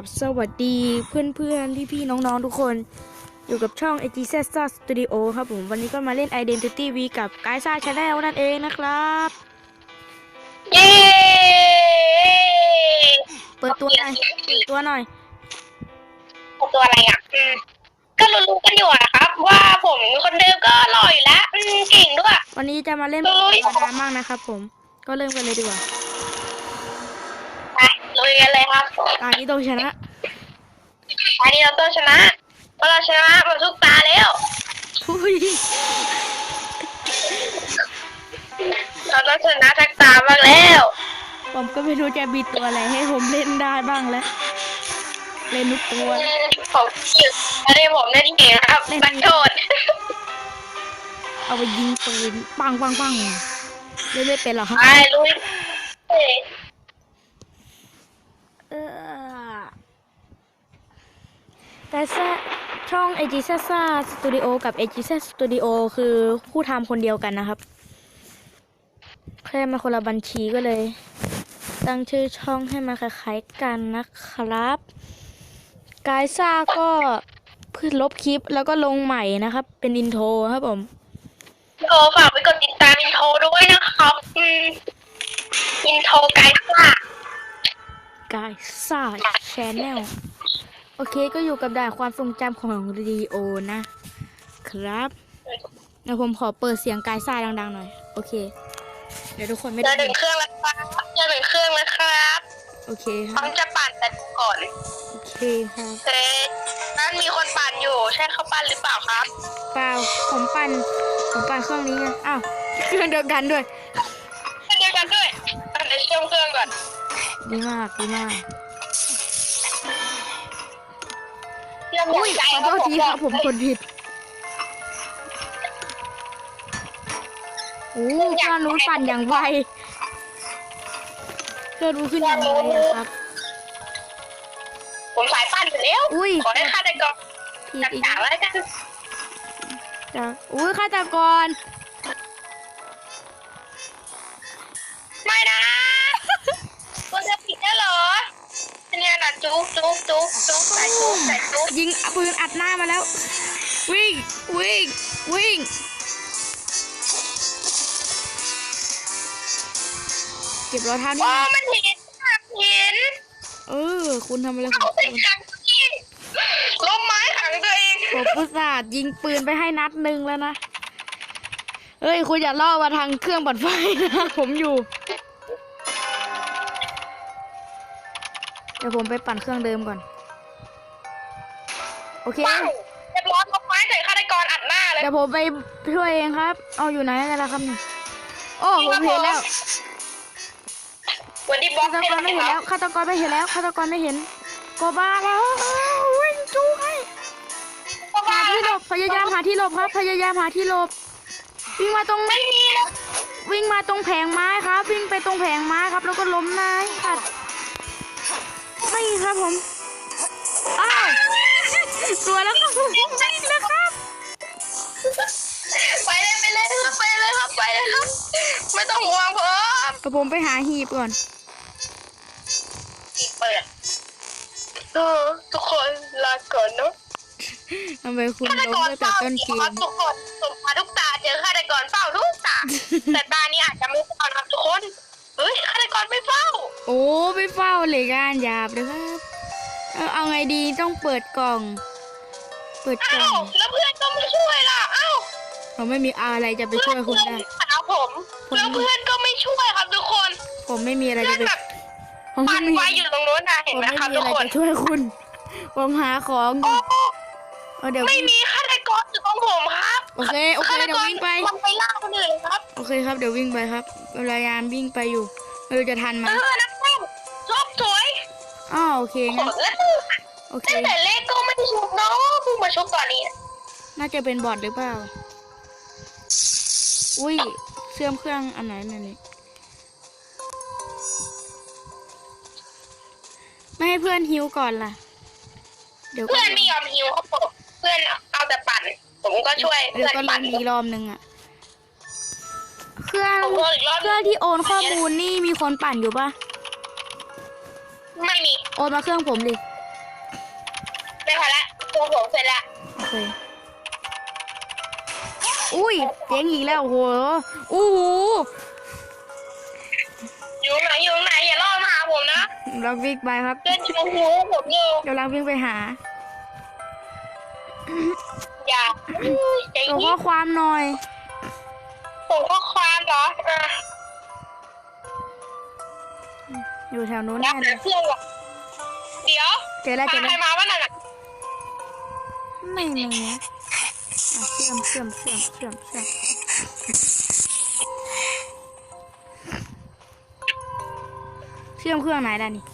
บสวัสดีเพื่อนๆพี่ๆน้องๆ ทุกคน อยู่กับช่อง a g z s t a r Studio ครับผม วันนี้ก็มาเล่น Identity V กับ g a i s a Channel นั่นเองนะครับ เย้ เปิดตัวหน่อยเปิดตัวหน่อย ตัวอะไรอะอืมก็รู้ๆกันอยู่อะครับ ว่าผมคนเดิมก็หล่ออยู่แล้วอืมเก่งด้วย วันนี้จะมาเล่นโอ้ยธรรมดามากนะครับผม ก็เริ่มกันเลยดีกว่า ไปลุยกันเลยครับตานี้ต้องชนะอันนี้เราต้องชนะ เพราะเราชนะมาทุกตาแล้วอุ้ยเราต้องชนะทักตาบ้างแล้ว ผมก็ไม่รู้จะมีตัวอะไรให้ผมเล่นได้บ้างแล้ว เล่นทุกตัวอืมผมคิวอันนี้ผมเล่นเก่งนะครับบันโทษ เอาไปยิงปืนปังปังปังเล่นไม่เป็นหรอครับไปลุย เฮ้ยเออแต่ซะช่อง a g z s a Studio กับ a g z Studio คือผู้ทำคนเดียวกันนะครับ แค่มาคนละบัญชีก็เลย ตั้งชื่อช่องให้มาคล้ายๆกันนะครับ กายซ่าก็เพื่อลบคลิปแล้วก็ลงใหม่นะครับ เป็นอินโทรครับผมโทรฝากไปกดติดตามอินโทรด้วยนะครับ อินโทรไกด์ค่ะกายซ่าชแนลโอเคก็อยู่กับด่านความทรงจำของรีโอนะ ครับเดี๋ยวผมขอเปิดเสียงกายซ่าดังๆหน่อย โอเค เดี๋ยวทุกคนไม่เจได้อหนึ่งเครื่องแล้วครับเจอหนึ่งเครื่องแล้วครับโอเคคต้รัอบงจะปั่นแต่ก่อนโอเคครับเจ๊นั่นมีคนปั่นอยู่ ใช่เขาปั่นหรือเปล่าครับ เปล่าผมปั่นผมปั่นเครื่องนี้ไงอ้าวเครื่องเดียวกันด้วย ดีมากดีมากเชื่อมอุ้ยใจขอโทษทีครับผมกดผิดโอ้เครื่องนู้นปั่นอย่างไวเครื่องนู้นขึ้นอย่างไวอะครับ ผมสายปั่นอยู่แล้วอุ้ยขอให้ฆาตกรผิดจัดอีกฉากแล้วกันจ้ะอุ้ยฆาตกรไม่นะคุณจะผิดได้เหรอเนี่ยนะ จุ๊กจุ๊กจุ๊กจุ๊กใส่จุ๊กใส่จุ๊กยิงปืนอัดหน้ามาแล้ว วิ่งวิ่งวิ่งเก็บรองเท้านี่โอ้มันเห็นเห็น เออ คุณทำอะไรขเอาองไปคุณขังตัวเองล้มไม้ขังตัวเองผมอุตส่าห์ยิงปืนไปให้นัดหนึ่งแล้วนะ เฮ้ย คุณอย่าล่อมาทางเครื่องปัดไฟนะผมอยู่ เดี๋ยวผมไปปั่นเครื่องเดิมก่อน โอเคปังเรียบร้อยล้มไม้ใส่ฆาตกรอัดหน้าเลยเดี๋ยวผมไปช่วยเองครับ เอาอยู่ไหนกันล่ะครับเนี่ยโอ้ผมเห็นแล้ววันที่บล็อฆากตกรไม่เห็นแล้วฆาตกรไม่เห็นแล้วฆาตกรไม่เห็นกบ้าแล้ววิ่งจู้ให้หาที่หลบพยายามหาที่หลบครับ พยายามหาที่หลบ วิ่งมาตรงไม่มีแล้ววิ่งมาตรงแผงไม้ครับ วิ่งไปตรงแผงไม้ครับ แล้วก็ล้มนา ยขัดไม่ครับผม อ้าวตัวแล้วครับผมไม่แล้วครับ ไปเลยไปเลยครับไปเลยครับไปเลยครับ ไม่ต้องห่วงผมเดี๋ยวผมไปหาหีบก่อนอีกเปิดเออทุกคนลาก่อนเนาะทำไมคุณฆาตล้มกรตั้งแต่เฝ้าต้นจเกริงครัมบทุกคนสมมาทุกตาเจอฆาตกรเฝ้าทุกตาแต่ตานี้อาจจะไม่เฝ้านะครับทุกคน เฮ้ยฆาตกรไม่เฝ้า โอ้ไม่เฝ้าเลยกานหยาบเลยครับ เอาเอาไงดีต้องเปิดกล่อง เปิดกล่อ้าอวงแล้วเพื่อนก็ไม่ช่วยล่ะอ้าวเราไม่มีอะไรจะไปช่วยคุณได้ หาผมแล้วเพื่อนก็ไม่ช่วยครับทุกคนผมไม่มีอะไรเพื่อจะนไปแบบผมไม่ปั่นมีไฟอยู่ตรงโน้นนะเห็นผมไหมไม่ครับมีทุกอะไรคน จะช่วยคุณ ผมหาของอโอ้ยู่เอาเดี๋ยวไม่วิ่งมีฆาตกรอยู่ตรงผมครับโอเคโอเคฆาตเดี๋ยกวรวิ่งไป มันไปล่าคนอื่นครับ โอเคครับเดี๋ยววิ่งไปครับพยายามวิ่งไปอยู่ ไม่รู้จะทันไหมเออนักเต้นชอบสวยอ้าวโอเคงั้นแล้วโอเคตั้งแต่เลขก็ไม่ชุบเนาะเพิ่งมาชุบตอนนี้ น่าจะเป็นบอทหรือเปล่า อุ้ยเชื่อมเครื่องอันไหนนั่นนี่ไม่ให้เพื่อนฮิวก่อนล่ะ เดี๋ยวเพื่อนไม่ยอมฮิวเขาบอกเพื่อนเอาแต่ปั่น ผมก็ช่วยเดี๋ยเพื่วอนก็ลปั่นอีกรอบนึงอะ เครื่องผมโดนอีกรอบเครื่องที่โอนข้อมูลนี่มีคนปั่นอยู่ปะไม่มีโอนมาเครื่องผมดิรงผมเสร็จแล้วโอเค อุ้ยเจ๊งอีกแล้วโอ้โหอู้หูอยู่ไหนอยู่ไหนอย่าล่อมาหาผมนะเราวิ่งไปครับ เดินอยู่ตรงหูผมอยู่กำลังวิ่งไปหาอย่าใจส่งเย็ข้อนความหน่อย ส่งข้อความเหรออะอยู่แถวนู้นรัแน่บเลหายเครื่องว่ะเดี๋ยวเจอแล้วเจอใครแล้วมาว่านั่นน่ะไม่ไม่เนี้ยอะเชื่อมเชื่อมเชื่อมเชื่อมเชื่อมเชื่อมเครื่องไหนล่ะนี่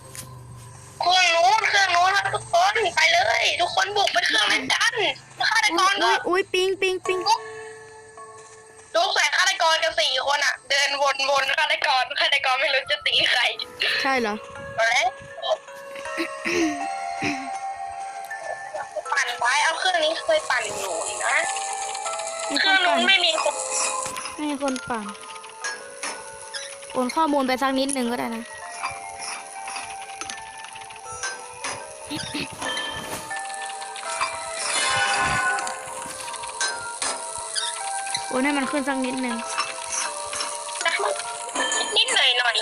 เครื่องนู้นเครื่องนู้นครับทุกคนไปเลย ทุกคนบุกไปเครื่องนั้นกันฆาตกอุ้รยด้อุ้วยยอุ้ยปิงปิงปิงลู กใส่ฆาตกรกันสี่คนอะเดินวนวนฆาตกรฆาตกรไม่รู้จะตีใครใช่เหรอมาแล้วปั่นไปเอาเครื่องนี้เคยปั่นอยู่นะมีเคครื่อนงนู้ปั่นนไม่มีคนไม่มีคนปั่นโอนข้อมูลไปสักนิดนึงก็ได้นะ โอนให้มันขึ้นสักนิดนึงนิดหน่อยหน่อย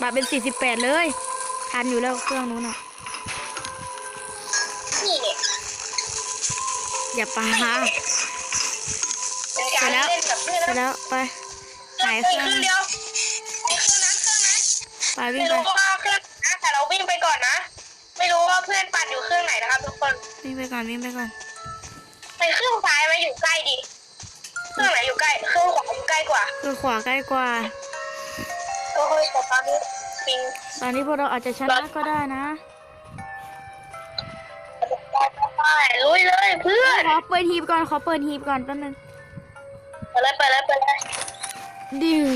บัตรเป็น48เลยทันอยู่แล้วเครื่องนู้นอะนี่เนี่ยอย่าปาเป็นการเล่นกับเพื่อนเสร็จนะแล้วไปเคหายรื่เคองรื่องเดียวไอ้เครื่องนั้นเครื่องนั้นไปวิ่ไม่งไปรู้ว่าเครื่องนะแต่เราวิ่งไปก่อนนะ ไม่รู้ว่าเพื่อนปั่นอยู่เครื่องไหนนะครับทุกคนวิ่งไปก่อนวิ่งไปก่อนไปเครื่องซ้ายมาอยู่ใกล้ดิเครื่องไหนอยู่ใกล้เครื่องขวาอยู่ใกล้กว่า คือขวาใกล้กว่า โอ้ยแต่ตอนนี้ปิงตอนนี้พวกเราอาจจะชนะก็ได้นะได้ลุยเลยเพื่อนขอเปิดฮีบก่อนขอเปิดฮีบก่อนแป๊บนึงไปเลยไปเลยไปเลยดิว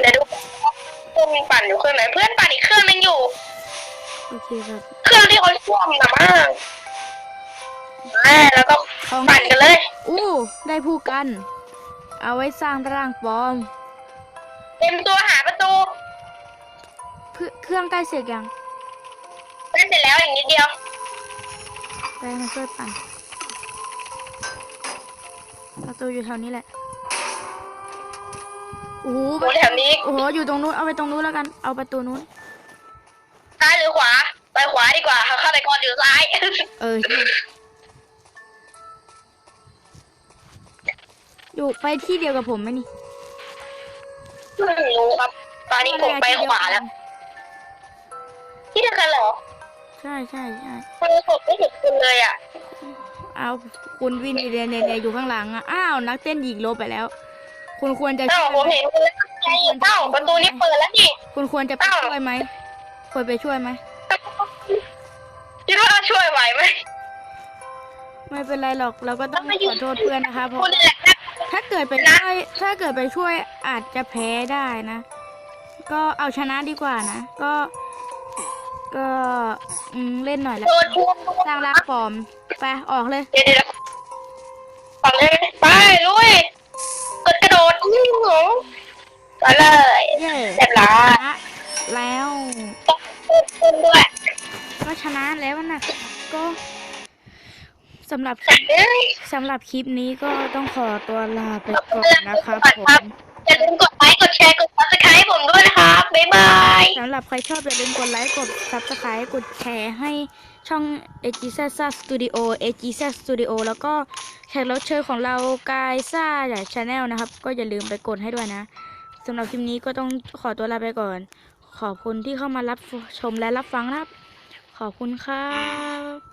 เดี๋ยวดูเครื่องปั่นอยู่เครื่องไหนเพื่อนปั่นอีกเครื่องนึงอยู่ โอเคครับ เครื่องที่เขาช่วมนะมากแม่แล้วก็ของปั่นกันเลย อู้ได้ผู้กัน เอาไว้สร้างร่างปลอม เต็มตัวหาประตูเพื่อเครื่องใกล้เสร็จยังเล่นเสร็จแล้วอย่างนิดเดียวไปมาช่วยปั่น ประตูอยู่แถวนี้แหละโอ้โหโอ้แถวนี้ โอ้โหอยู่ตรงนู้นเอาไปตรงนู้นแล้วกัน เอาประตูนู้นซ้ายหรือขวาไป ขวาดีกว่าฆาตกรอยู่ซ้าย เออใช่อยู่ไปที่เดียวกับผมไหมนี่ไม่รู้ครับ ตอนนี้ผมไปขวาแล้ว ที่เดียวกันเหรอ ใช่ใช่ใช่ทำไมผมไม่เห็นคุณเลยอะ เอาคุณวินอยู่เนี่ยเนี่ยเนี่ยอยู่ข้างหลังอะ อ้าวนักเต้นหญิงลบไปแล้ว คุณควรจะเอ้าช่วยผมเห็นคุณแล้วไงเอ้าประตูนี้เปิดแล้วนี่ คุณควรจะไปช่วยไหมควรไปช่วยไหมคิดว่าช่วย ไหวไหมไม่เป็นไรหรอกเราก็ต้องขอโทษเพื่อนนะคะเพราะคุณนี่แหละถ้าเกิดไปช่วยถ้าเกิดไปช่วยอาจจะแพ้ได้นะ ก็เอาชนะดีกว่านะ ก็ ก็อืมเล่นหน่อยแล้วโดนช่วงสร้างรักปลอมไปออกเลยเดี๋ยวเดี๋ยวฝั่งเลยไปลุยกดกระโดดอื้อหือไปเลยเย้เรียบร้อชยนะแล้วต้องขึ้นด้วยก็ชนะแล้วนะ ก็สำหรับคลิปเอ้ยสำหรับคลิปนี้ก็ต้องขอตัวลาไปก่อนนะครับผมอย่าลืมกดไลค์กดแชร์กดซับสไครต์ให้ผมด้วยนะครับบ๊ายบายสำหรับใครชอบอย่าลืมกดไลค์กด subscribe กดแชร์ให้ช่อง a g z z Studio a g z Studio แล้วก็แขกรับเชิญของเรากายซ่าจากชาแนลนะครับ ก็อย่าลืมไปกดให้ด้วยนะสำหรับคลิปนี้ก็ต้องขอตัวลาไปก่อน ขอบคุณที่เข้ามารับชมและรับฟังนะครับ ขอบคุณครับ